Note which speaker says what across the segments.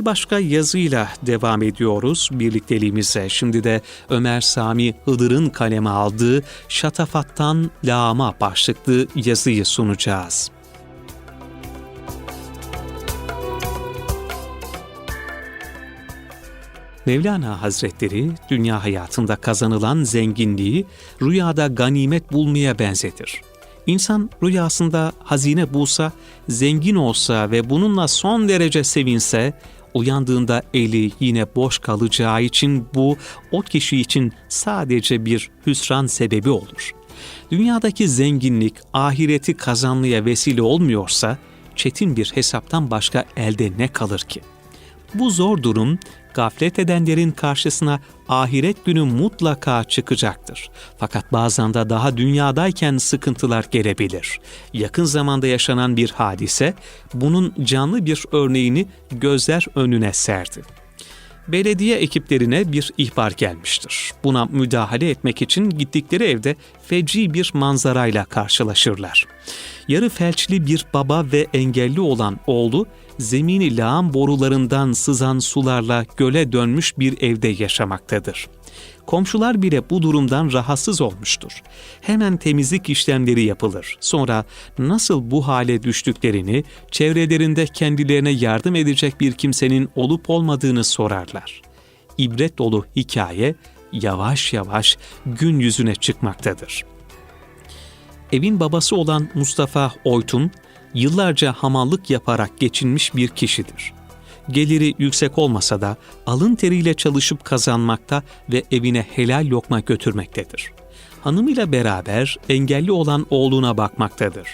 Speaker 1: Bir başka yazıyla devam ediyoruz birlikteliğimize. Şimdi de Ömer Sami Hıdır'ın kaleme aldığı Şatafattan Lağma başlıklı yazıyı sunacağız. Mevlana Hazretleri dünya hayatında kazanılan zenginliği rüyada ganimet bulmaya benzetir. İnsan rüyasında hazine bulsa, zengin olsa ve bununla son derece sevinse, uyandığında eli yine boş kalacağı için bu o kişi için sadece bir hüsran sebebi olur. Dünyadaki zenginlik ahireti kazanmaya vesile olmuyorsa çetin bir hesaptan başka elde ne kalır ki? Bu zor durum gaflet edenlerin karşısına ahiret günü mutlaka çıkacaktır. Fakat bazen de daha dünyadayken sıkıntılar gelebilir. Yakın zamanda yaşanan bir hadise bunun canlı bir örneğini gözler önüne serdi belediye ekiplerine bir ihbar gelmiştir. Buna müdahale etmek için gittikleri evde feci bir manzarayla karşılaşırlar. Yarı felçli bir baba ve engelli olan oğlu zemini lağım borularından sızan sularla göle dönmüş bir evde yaşamaktadır. Komşular bile bu durumdan rahatsız olmuştur. Hemen temizlik işlemleri yapılır. Sonra nasıl bu hale düştüklerini, çevrelerinde kendilerine yardım edecek bir kimsenin olup olmadığını sorarlar. İbret dolu hikaye yavaş yavaş gün yüzüne çıkmaktadır. Evin babası olan Mustafa Oytun, yıllarca hamallık yaparak geçinmiş bir kişidir geliri yüksek olmasa da alın teriyle çalışıp kazanmakta ve evine helal lokma götürmektedir. Hanımıyla beraber engelli olan oğluna bakmaktadır.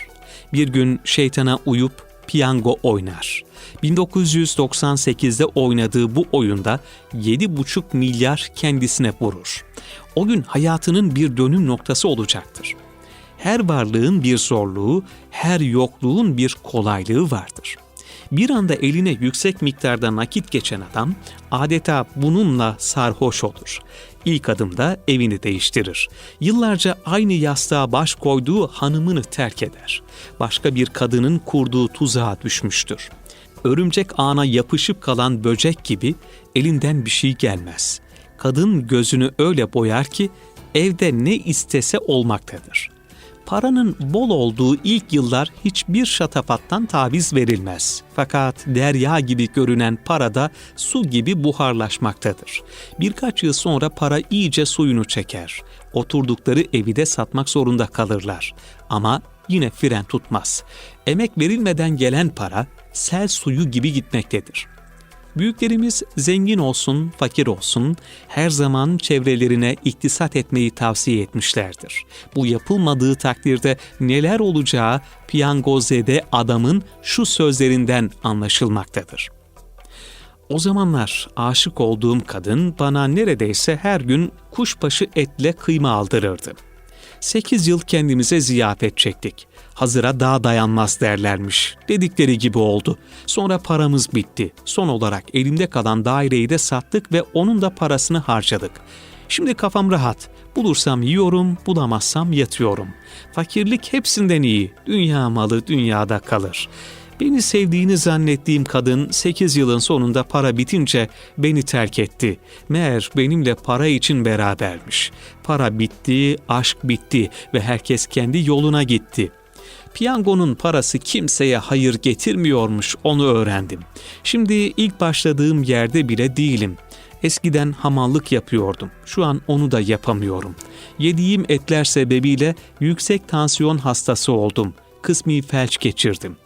Speaker 1: Bir gün şeytana uyup piyango oynar. 1998'de oynadığı bu oyunda 7,5 milyar kendisine vurur. O gün hayatının bir dönüm noktası olacaktır. Her varlığın bir zorluğu, her yokluğun bir kolaylığı vardır.'' Bir anda eline yüksek miktarda nakit geçen adam adeta bununla sarhoş olur. İlk adımda evini değiştirir. Yıllarca aynı yastığa baş koyduğu hanımını terk eder. Başka bir kadının kurduğu tuzağa düşmüştür. Örümcek ağına yapışıp kalan böcek gibi elinden bir şey gelmez. Kadın gözünü öyle boyar ki evde ne istese olmaktadır paranın bol olduğu ilk yıllar hiçbir şatafattan taviz verilmez. Fakat derya gibi görünen para da su gibi buharlaşmaktadır. Birkaç yıl sonra para iyice suyunu çeker. Oturdukları evi de satmak zorunda kalırlar. Ama yine fren tutmaz. Emek verilmeden gelen para sel suyu gibi gitmektedir. Büyüklerimiz zengin olsun, fakir olsun her zaman çevrelerine iktisat etmeyi tavsiye etmişlerdir. Bu yapılmadığı takdirde neler olacağı piyangozede adamın şu sözlerinden anlaşılmaktadır. O zamanlar aşık olduğum kadın bana neredeyse her gün kuşbaşı etle kıyma aldırırdı. Sekiz yıl kendimize ziyafet çektik hazıra daha dayanmaz derlermiş. Dedikleri gibi oldu. Sonra paramız bitti. Son olarak elimde kalan daireyi de sattık ve onun da parasını harcadık. Şimdi kafam rahat. Bulursam yiyorum, bulamazsam yatıyorum. Fakirlik hepsinden iyi. Dünya malı dünyada kalır. Beni sevdiğini zannettiğim kadın 8 yılın sonunda para bitince beni terk etti. Meğer benimle para için berabermiş. Para bitti, aşk bitti ve herkes kendi yoluna gitti.'' Piyangonun parası kimseye hayır getirmiyormuş onu öğrendim. Şimdi ilk başladığım yerde bile değilim. Eskiden hamallık yapıyordum. Şu an onu da yapamıyorum. Yediğim etler sebebiyle yüksek tansiyon hastası oldum. Kısmi felç geçirdim.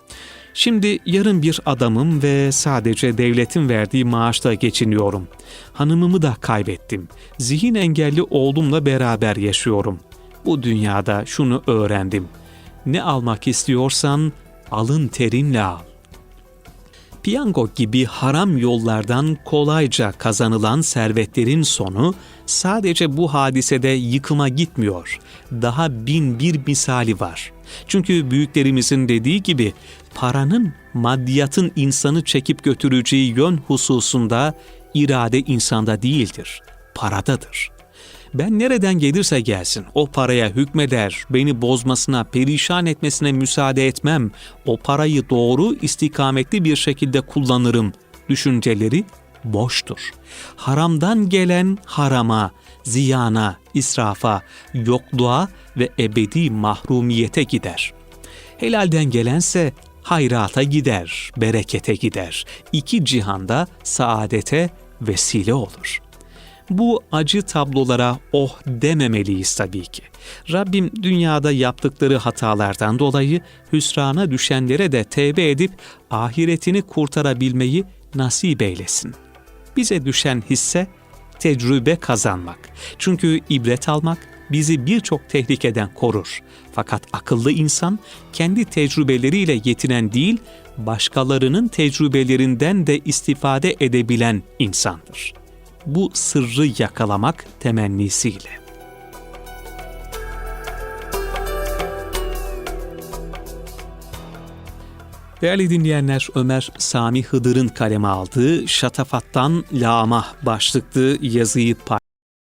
Speaker 1: Şimdi yarın bir adamım ve sadece devletin verdiği maaşla geçiniyorum. Hanımımı da kaybettim. Zihin engelli oğlumla beraber yaşıyorum. Bu dünyada şunu öğrendim ne almak istiyorsan alın terinle al. Piyango gibi haram yollardan kolayca kazanılan servetlerin sonu sadece bu hadisede yıkıma gitmiyor. Daha bin bir misali var. Çünkü büyüklerimizin dediği gibi paranın maddiyatın insanı çekip götüreceği yön hususunda irade insanda değildir, paradadır. Ben nereden gelirse gelsin o paraya hükmeder, beni bozmasına, perişan etmesine müsaade etmem. O parayı doğru, istikametli bir şekilde kullanırım düşünceleri boştur. Haramdan gelen harama, ziyana, israfa, yokluğa ve ebedi mahrumiyete gider. Helalden gelense hayrata gider, berekete gider. İki cihanda saadete vesile olur. Bu acı tablolara oh dememeliyiz tabii ki. Rabbim dünyada yaptıkları hatalardan dolayı hüsrana düşenlere de tevbe edip ahiretini kurtarabilmeyi nasip eylesin. Bize düşen hisse tecrübe kazanmak. Çünkü ibret almak bizi birçok tehlikeden korur. Fakat akıllı insan kendi tecrübeleriyle yetinen değil, başkalarının tecrübelerinden de istifade edebilen insandır. Bu sırrı yakalamak temennisiyle. Değerli dinleyenler, Ömer Sami Hıdır'ın kaleme aldığı Şatafattan Lama başlıklı yazıyı paylaştı.